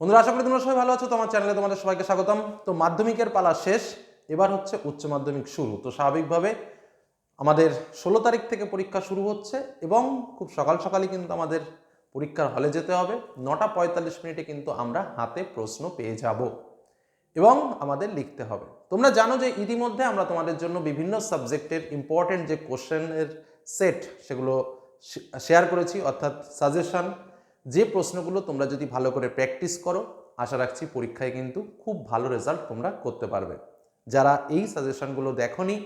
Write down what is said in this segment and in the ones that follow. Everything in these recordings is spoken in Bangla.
বন্ধুরা, আশা করি তোমরা সবাই ভালো আছো। তোমার চ্যানেলে তোমাদের সবাইকে স্বাগতম। তো মাধ্যমিকের পালা শেষ। এবার হচ্ছে উচ্চ মাধ্যমিক শুরু। তো স্বাভাবিকভাবে আমাদের ষোলো তারিখ থেকে পরীক্ষা শুরু হচ্ছে এবং খুব সকাল সকালই কিন্তু আমাদের পরীক্ষার হলে যেতে হবে। নটা পঁয়তাল্লিশ মিনিটে কিন্তু আমরা হাতে প্রশ্ন পেয়ে যাব এবং আমাদের লিখতে হবে। তোমরা জানো যে ইতিমধ্যে আমরা তোমাদের জন্য বিভিন্ন সাবজেক্টের ইম্পর্টেন্ট যে কোশ্চেনের সেট সেগুলো শেয়ার করেছি, অর্থাৎ সাজেশন যে প্রশ্নগুলো তোমরা যদি ভালো করে প্র্যাকটিস করো, আশা রাখছি পরীক্ষায় কিন্তু খুব ভালো রেজাল্ট তোমরা করতে পারবে। যারা এই সাজেশনগুলো দেখনি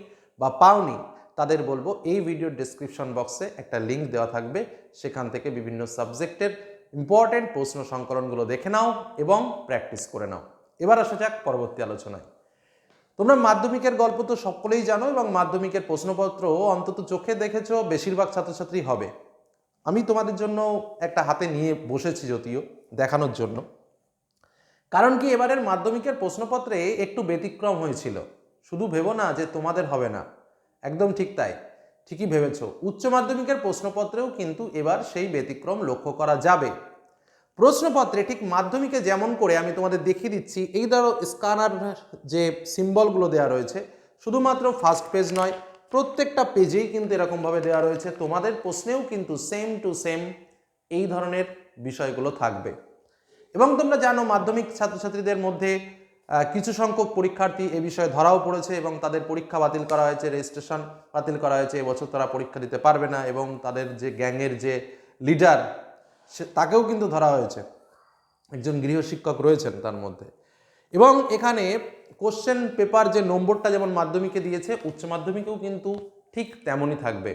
বা পাওনি, তাদের বলব এই ভিডিওর ডিসক্রিপশন বক্সে একটা লিঙ্ক দেওয়া থাকবে। সেখান থেকে বিভিন্ন সাবজেক্টের ইম্পর্ট্যান্ট প্রশ্ন সংকলনগুলো দেখে নাও এবং প্র্যাকটিস করে নাও। এবার আসা যাক পরবর্তী আলোচনায়। তোমরা মাধ্যমিকের গল্প তো সকলেই জানো এবং মাধ্যমিকের প্রশ্নপত্র অন্তত চোখে দেখেছ, বেশিরভাগ ছাত্রছাত্রী হবে। আমি তোমাদের জন্য একটা হাতে নিয়ে বসেছি যদিও, দেখানোর জন্য। কারণ কি এবারের মাধ্যমিকের প্রশ্নপত্রে একটু ব্যতিক্রম হয়েছিল। শুধু ভেবো না যে তোমাদের হবে না। একদম ঠিক তাই। ঠিকই ভেবেছো। উচ্চ মাধ্যমিকের প্রশ্নপত্রেও কিন্তু এবার সেই ব্যতিক্রম লক্ষ্য করা যাবে। প্রশ্নপত্রে ঠিক মাধ্যমিকে যেমন করে আমি তোমাদের দেখিয়ে দিচ্ছি, এই ধরো স্ক্যানার যে সিম্বলগুলো দেওয়া রয়েছে, শুধুমাত্র ফার্স্ট পেজ নয় প্রত্যেকটা পেজেই কিন্তু এরকমভাবে দেওয়া রয়েছে। তোমাদের প্রশ্নেও কিন্তু সেম টু সেম এই ধরনের বিষয়গুলো থাকবে। এবং তোমরা জানো, মাধ্যমিক ছাত্রছাত্রীদের মধ্যে কিছু সংখ্যক পরীক্ষার্থী এ বিষয়ে ধরাও পড়েছে এবং তাদের পরীক্ষা বাতিল করা হয়েছে রেজিস্ট্রেশন বাতিল করা হয়েছে এবছর তারা পরীক্ষা দিতে পারবে না এবং তাদের যে গ্যাংয়ের যে লিডার সে, তাকেও কিন্তু ধরা হয়েছে। একজন গৃহশিক্ষক রয়েছেন তার মধ্যে। এবং এখানে কোশ্চেন পেপার যে নম্বরটা যেমন মাধ্যমিকে দিয়েছে, উচ্চ মাধ্যমিকেও কিন্তু ঠিক তেমনই থাকবে।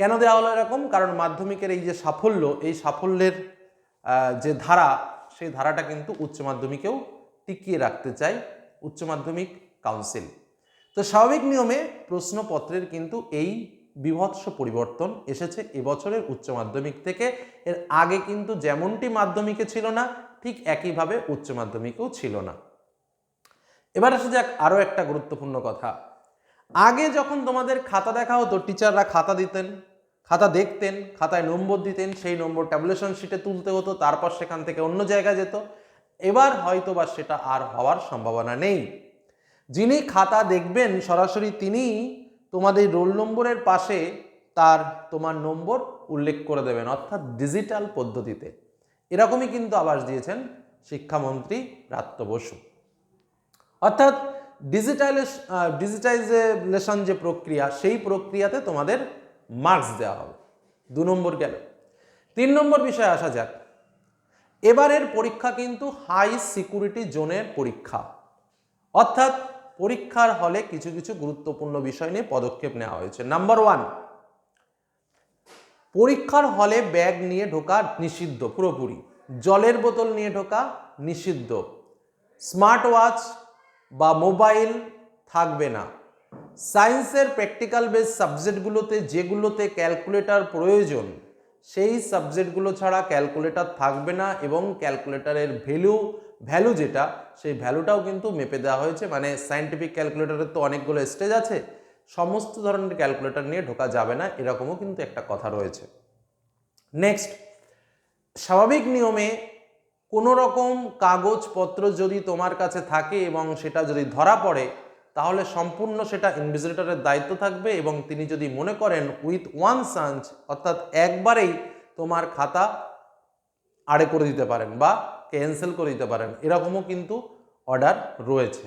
কেন দেওয়া হলো এরকম? কারণ মাধ্যমিকের এই যে সাফল্য, এই সাফল্যের যে ধারা, সেই ধারাটা কিন্তু উচ্চ মাধ্যমিকেও টিকিয়ে রাখতে চায় উচ্চ মাধ্যমিক কাউন্সিল তো স্বাভাবিক নিয়মে প্রশ্নপত্রের কিন্তু এই বিভৎস পরিবর্তন এসেছে এবছরের উচ্চ মাধ্যমিক থেকে। এর আগে কিন্তু যেমনটি মাধ্যমিকে ছিল না, ঠিক একইভাবে উচ্চ মাধ্যমিকেও ছিল না। এবার আসা যাক আরও একটা গুরুত্বপূর্ণ কথা। আগে যখন তোমাদের খাতা দেখা হতো, টিচাররা খাতা দিতেন, খাতা দেখতেন, খাতায় নম্বর দিতেন, সেই নম্বর ট্যাবলেশন শিটে তুলতে হতো, তারপর সেখান থেকে অন্য জায়গায় যেত। এবার হয়তো বা সেটা আর হওয়ার সম্ভাবনা নেই। যিনি খাতা দেখবেন, সরাসরি তিনি তোমাদের রোল নম্বরের পাশে তার তোমার নম্বর উল্লেখ করে দেবেন, অর্থাৎ ডিজিটাল পদ্ধতিতে। এরকমই কিন্তু আবাস দিয়েছেন শিক্ষামন্ত্রী রাত্য বসু। অর্থাৎ ডিজিটাইলেশ ডিজিটাইজেশন যে প্রক্রিয়া, সেই প্রক্রিয়াতে তোমাদের মার্কস দেওয়া হবে। দু নম্বর গেল তিন নম্বর বিষয়ে আসা যাক। এবারের পরীক্ষা কিন্তু হাই সিকিউরিটি জোনের পরীক্ষা। অর্থাৎ পরীক্ষার হলে কিছু কিছু গুরুত্বপূর্ণ বিষয় নিয়ে পদক্ষেপ নেওয়া হয়েছে। নাম্বার ওয়ান পরীক্ষার হলে ব্যাগ নিয়ে ঢোকা নিষিদ্ধ, পুরোপুরি। জলের বোতল নিয়ে ঢোকা নিষিদ্ধ। স্মার্ট ওয়াচ বা মোবাইল থাকবে না। সায়েন্সের প্র্যাকটিক্যাল বেস সাবজেক্টগুলোতে যেগুলোতে ক্যালকুলেটার প্রয়োজন, সেই সাবজেক্টগুলো ছাড়া ক্যালকুলেটার থাকবে না এবং ক্যালকুলেটরের ভ্যালু ভ্যালু যেটা, সেই ভ্যালুটাও কিন্তু মেপে দেওয়া হয়েছে। মানে সায়েন্টিফিক ক্যালকুলেটরের তো অনেকগুলো স্টেজ আছে, সমস্ত ধরনের ক্যালকুলেটর নিয়ে ঢোকা যাবে না, এরকমও কিন্তু একটা কথা রয়েছে। নেক্সট, স্বাভাবিক নিয়মে কোনো রকম কাগজপত্র যদি তোমার কাছে থাকে এবং সেটা যদি ধরা পড়ে, তাহলে সম্পূর্ণ সেটা ইনভিজিলেটরের দায়িত্ব থাকবে এবং তিনি যদি মনে করেন উইথ ওয়ান সাঞ্চ অর্থাৎ একবারেই তোমার খাতা আড়ে করে দিতে পারেন বা ক্যান্সেল করে দিতে পারেন, এরকমও কিন্তু অর্ডার রয়েছে।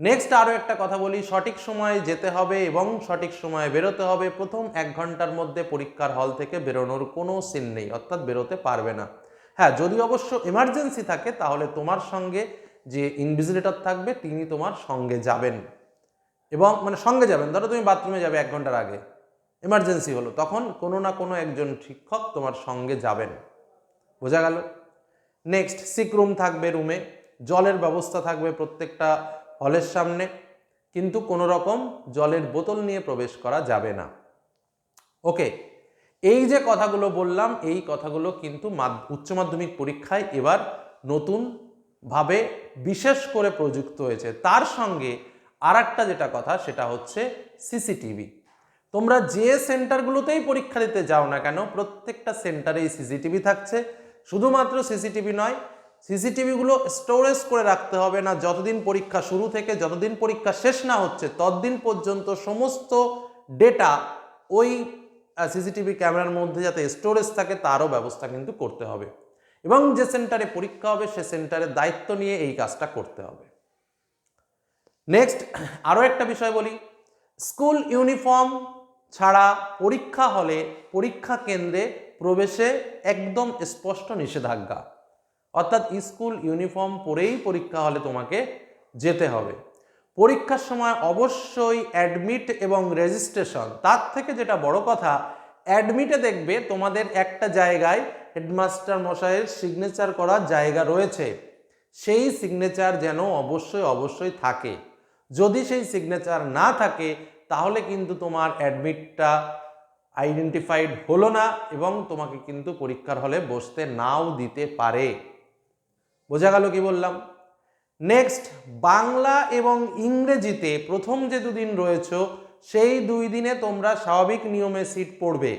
নেক্সট আরও একটা কথা বলি, সঠিক সময়ে যেতে হবে এবং সঠিক সময়ে বেরোতে হবে। প্রথম এক ঘণ্টার মধ্যে পরীক্ষার হল থেকে বেরোনোর কোনো সিন নেই, অর্থাৎ বেরোতে পারবে না। হ্যাঁ যদি অবশ্য এমার্জেন্সি থাকে, তাহলে তোমার সঙ্গে যে ইনভিজিলেটর থাকবে, তিনি তোমার সঙ্গে যাবেন। এবং মানে সঙ্গে যাবেন। ধরো তুমি বাথরুমে যাবে এক ঘণ্টার আগে। এমার্জেন্সি হলো, তখন কোনো না কোনো একজন শিক্ষক তোমার সঙ্গে যাবেন। বোঝা গেল? নেক্সট সিক রুম থাকবে রুমে জলের ব্যবস্থা থাকবে প্রত্যেকটা হলের সামনে। কিন্তু কোনো রকম জলের বোতল নিয়ে প্রবেশ করা যাবে না। ওকে এই যে কথাগুলো বললাম, এই কথাগুলো কিন্তু উচ্চ মাধ্যমিক পরীক্ষায় এবার নতুনভাবে বিশেষ করে প্রযুক্ত হয়েছে। তার সঙ্গে আর যেটা কথা, সেটা হচ্ছে সিসিটিভি। তোমরা যে সেন্টারগুলোতেই পরীক্ষা দিতে যাও না কেন, প্রত্যেকটা সেন্টারেই সিসিটিভি থাকছে। শুধুমাত্র সিসিটিভি নয়, সিসিটিভিগুলো স্টোরেজ করে রাখতে হবে না। যতদিন পরীক্ষা শুরু থেকে, যতদিন পরীক্ষা শেষ না হচ্ছে, ততদিন পর্যন্ত সমস্ত ডেটা ওই সিসিটিভি ক্যামেরার মধ্যে যাতে স্টোরেজ থাকে তারও ব্যবস্থা কিন্তু করতে হবে। এবং যে সেন্টারে পরীক্ষা হবে, সে সেন্টারের দায়িত্ব নিয়ে এই কাজটা করতে হবে। নেক্সট আরও একটা বিষয় বলি। স্কুল ইউনিফর্ম ছাড়া পরীক্ষা হলে পরীক্ষা কেন্দ্রে প্রবেশে একদম স্পষ্ট নিষেধাজ্ঞা। অর্থাৎ স্কুল ইউনিফর্ম পরেই পরীক্ষা হলে তোমাকে যেতে হবে। পরীক্ষার সময় অবশ্যই অ্যাডমিট এবং রেজিস্ট্রেশন তার থেকে যেটা বড় কথা অ্যাডমিটে দেখবে তোমাদের একটা জায়গায় হেডমাস্টার মশাইয়ের সিগনেচার করার জায়গা রয়েছে। সেই সিগনেচার যেন অবশ্যই অবশ্যই থাকে। যদি সেই সিগনেচার না থাকে, তাহলে কিন্তু তোমার অ্যাডমিটটা আইডেন্টিফাইড হলো না এবং তোমাকে কিন্তু পরীক্ষার হলে বসতে নাও দিতে পারে। বোঝা গেল কি বললাম? নেক্সট বাংলা এবং ইংরেজিতে প্রথম যে দুদিন রয়েছ, সেই দুই দিনে তোমরা স্বাভাবিক নিয়মে সিট পড়বে।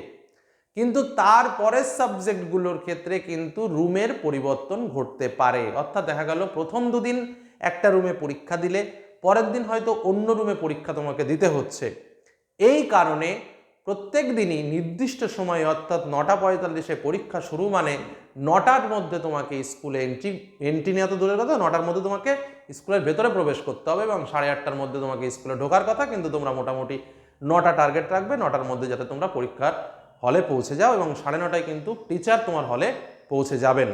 কিন্তু তার পরের সাবজেক্টগুলোর ক্ষেত্রে কিন্তু রুমের পরিবর্তন ঘটতে পারে। অর্থাৎ দেখা গেল, প্রথম দুদিন একটা রুমে পরীক্ষা দিলে, পরের দিন হয়তো অন্য রুমে পরীক্ষা তোমাকে দিতে হচ্ছে। এই কারণে প্রত্যেক দিনই নির্দিষ্ট সময়ে, অর্থাৎ নটা পঁয়তাল্লিশে পরীক্ষা শুরু মানে নটার মধ্যে তোমাকে স্কুলে এন্ট্রি এন্ট্রি নেওয়া তো দূরের কথা, নটার মধ্যে তোমাকে স্কুলের ভেতরে প্রবেশ করতে হবে এবং সাড়ে আটটার মধ্যে তোমাকে স্কুলে ঢোকার কথা, কিন্তু তোমরা মোটামুটি নটা টার্গেট রাখবে, নটার মধ্যে যাতে তোমরা পরীক্ষার হলে পৌঁছে যাও এবং সাড়ে নটায় কিন্তু টিচার তোমার হলে পৌঁছে যাবেন।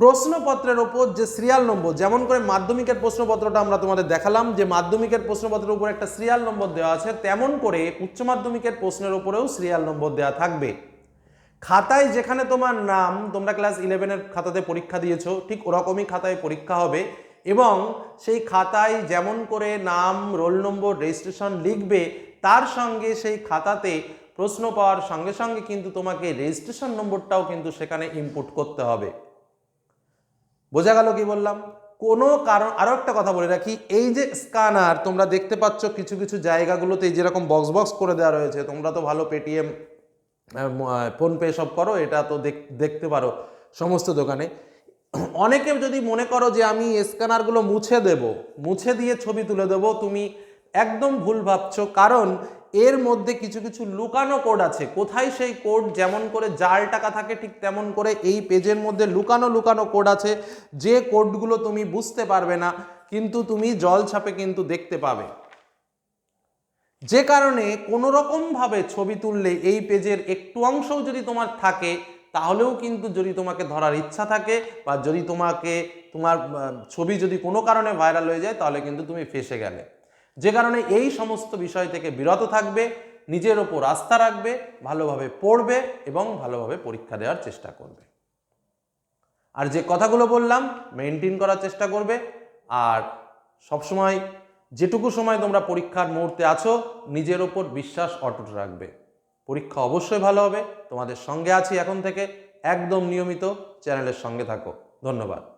প্রশ্নপত্রের ওপর যে সিরিয়াল নম্বর যেমন করে মাধ্যমিকের প্রশ্নপত্রটা আমরা তোমাদের দেখালাম, যে মাধ্যমিকের প্রশ্নপত্রের উপর একটা সিরিয়াল নম্বর দেওয়া আছে, তেমন করে উচ্চ মাধ্যমিকের প্রশ্নের উপরেও সিরিয়াল নম্বর দেওয়া থাকবে। খাতায় যেখানে তোমার নাম, তোমরা ক্লাস ইলেভেনের খাতাতে পরীক্ষা দিয়েছ, ঠিক ওরকমই খাতায় পরীক্ষা হবে এবং সেই খাতায় যেমন করে নাম রোল নম্বর রেজিস্ট্রেশন লিখবে, তার সঙ্গে সেই খাতাতে প্রশ্ন পাওয়ার সঙ্গে সঙ্গে কিন্তু তোমাকে রেজিস্ট্রেশন নম্বরটাও কিন্তু সেখানে ইনপুট করতে হবে। বোঝা গেল কি বললাম? কোনো কারণ আরও একটা কথা বলে রাখি, এই যে স্ক্যানার তোমরা দেখতে পাচ্ছ কিছু কিছু জায়গাগুলোতে যেরকম বক্স বক্স করে দেওয়া রয়েছে, তোমরা তো ভালো পেটিএম ফোনপে সব করো, এটা তো দেখ- দেখতে পারো সমস্ত দোকানে। অনেকে যদি মনে করো যে আমি স্ক্যানারগুলো মুছে দেব, মুছে দিয়ে ছবি তুলে দেব, তুমি একদম ভুল ভাবছ। কারণ এর মধ্যে কিছু কিছু লুকানো কোড আছে। কোথায় সেই কোড যেমন করে জাল টাকা থাকে ঠিক তেমন করে এই পেজের মধ্যে লুকানো লুকানো কোড আছে। যে কোডগুলো তুমি বুঝতে পারবে না, কিন্তু তুমি জল ছাপে কিন্তু দেখতে পাবে। যে কারণে কোনো রকমভাবে ছবি তুললে এই পেজের একটু অংশও যদি তোমার থাকে, তাহলেও কিন্তু যদি তোমাকে ধরার ইচ্ছা থাকে বা যদি তোমাকে তোমার ছবি যদি কোনো কারণে ভাইরাল হয়ে যায়, তাহলে কিন্তু তুমি ফেসে গেলে। যে কারণে এই সমস্ত বিষয় থেকে বিরত থাকবে, নিজের ওপর আস্থা রাখবে, ভালোভাবে পড়বে এবং ভালোভাবে পরীক্ষা দেওয়ার চেষ্টা করবে। আর যে কথাগুলো বললাম মেনটেন করার চেষ্টা করবে। আর সবসময় যেটুকু সময় তোমরা পরীক্ষার মুহূর্তে আছো, নিজের ওপর বিশ্বাস অটুট রাখবে। পরীক্ষা অবশ্যই ভালো হবে। তোমাদের সঙ্গে আছি এখন থেকে। একদম নিয়মিত চ্যানেলের সঙ্গে থাকো। ধন্যবাদ।